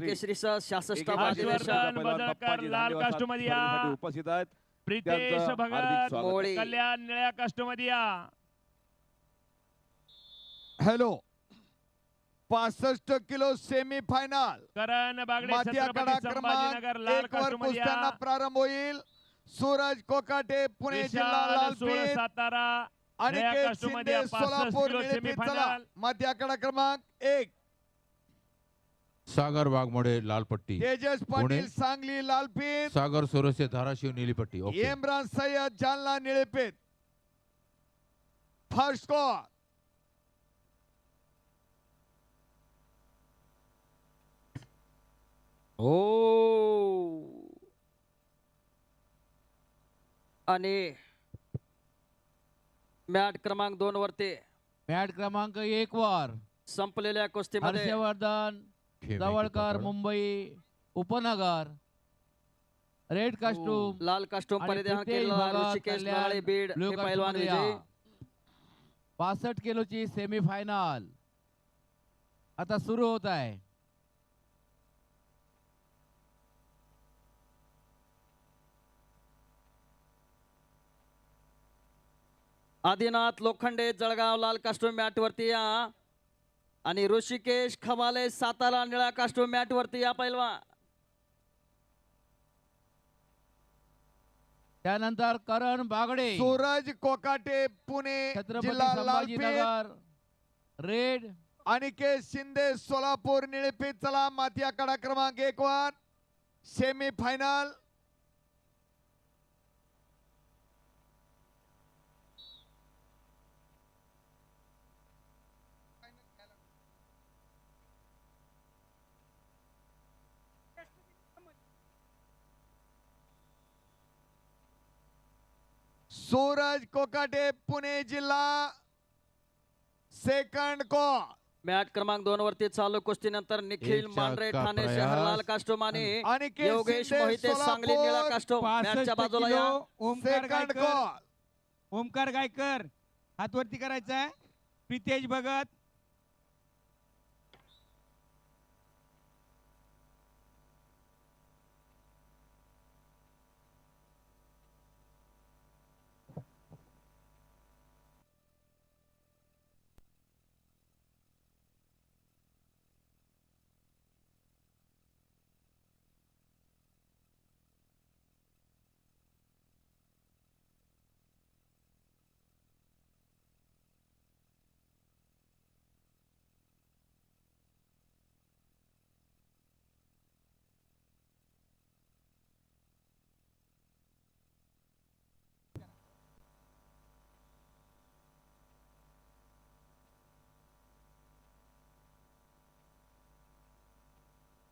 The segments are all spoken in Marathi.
केसरी सह हर्षवर्धन बाप्पाजी लाल या. उपस्थित आहेत. प्रितेश भगत. मोळी कल्याण निळ्या या. हॅलो. पासष्ट kilo semi final Karan Bagde Chhatrapati Sambhajinagar क्रमांक लाल एक वर कास्टमध्ये कुस्त्यांना या प्रारंभ होईल. सूरज कोकाटे पुणे जिल्हा विशाल सोळ लालपीठ सातारा आणि निळ्या शिंदे सोलापूर किलो निळेपीठ चला सेमीफायनल माथ्या कडा क्रमांक एक. सागर वाघमोडे लाल पट्टी तेजस. पाटील सांगली लालपीठ सागर सोरसे धाराशिव नीली पट्टी ओके. इम्रान सय्यद जालना निळेपीठ फर्स्ट स्कोर हो आणि मॅट क्रमांक दोन वरती मॅट क्रमांक एक वर. संपलेल्या कुस्तीमध्ये हर्षवर्धन. जवळकर. मुंबई उपनगर रेड कास्टूम लाल कास्टूम पासष्ट किलोची सेमीफायनल आता सुरू होत आहे. आदिनाथ लोखंडे जळगाव लाल कास्टूम मॅट वरती या. आणि ऋषिकेश खमाले सातारा निळा कास्टूम मॅट वरती या पैलवान. त्यानंतर करण बागडे. सूरज कोकाटे पुणे छत्रपती जिल्हा लालपीठ संभाजीनगर रेड. आणि के शिंदे सोलापूर निळेपीठ चला माथ्या कडा क्रमांक एक वर. सेमी फायनल सूरज कोकाटे पुणे जिल्हा सेकंड को मॅट क्रमांक दोन वरती चालू कुस्तीनंतर निखिल मांढरे ठाणे. शहर लाल कास्टूम आणि योगेश मोहिते सांगली निळा कास्टूम मॅटच्या बाजूला या. ओमकार सेकंड गायकर. कॉल ओमकार गायकर. हातवरती करायचा आहे प्रितेश भगत.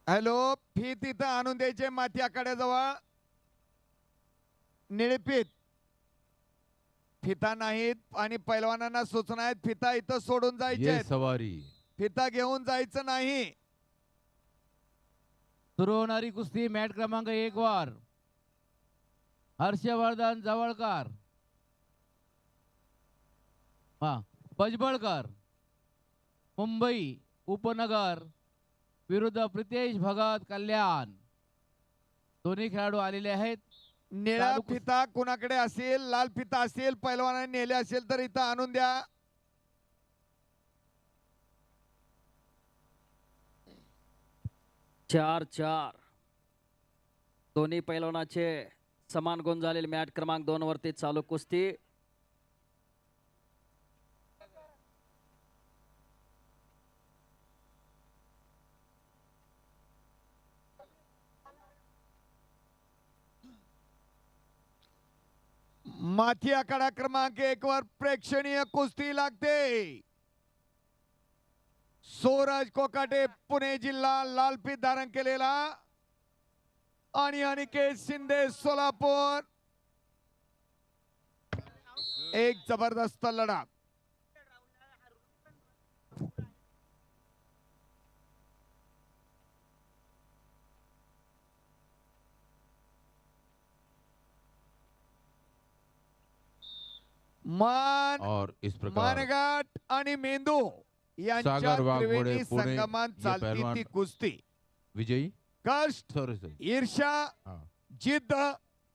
हॅलो फी तिथं आणून द्यायचे माती आखाड्याजवळ निळपीत. फिता नाहीत आणि पैलवानांना सूचना आहेत फिता इथं सोडून जायचे. सवारी. फिता घेऊन जायचं नाही. सुरू होणारी कुस्ती मॅट क्रमांक एक वर. हर्षवर्धन जवळकर. हा पजबळकर मुंबई उपनगर. विरुद्ध प्रितेश भगत कल्याण. दोन्ही खेळाडू आलेले आहेत. निळा चालू. फिता कुणाकडे असेल लाल फिता असेल पैलवानाने नेले असेल तर इथं आणून द्या. चार चार. दोन्ही पैलवानाचे समान गुण झालेले मॅट क्रमांक दोन वरती चालू कुस्ती. माथी आखाडा क्रमांक एक वर प्रेक्षणीय कुस्ती लागते. सोराज कोकाटे पुणे जिल्हा लालपीत धारण केलेला. आणि अनिकेत शिंदे सोलापूर. एक जबरदस्त लढा. मान और इस प्रकार मानगाट आणि मेंदू यांच्या सागर वाघमोडे, त्रिवेणी पुणे संगमान ये चालती पहलवान ती कुस्ती. विजयी? कष्ट सॉरी सॉरी. ईर्षा हा. जिद्द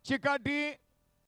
चिकाटी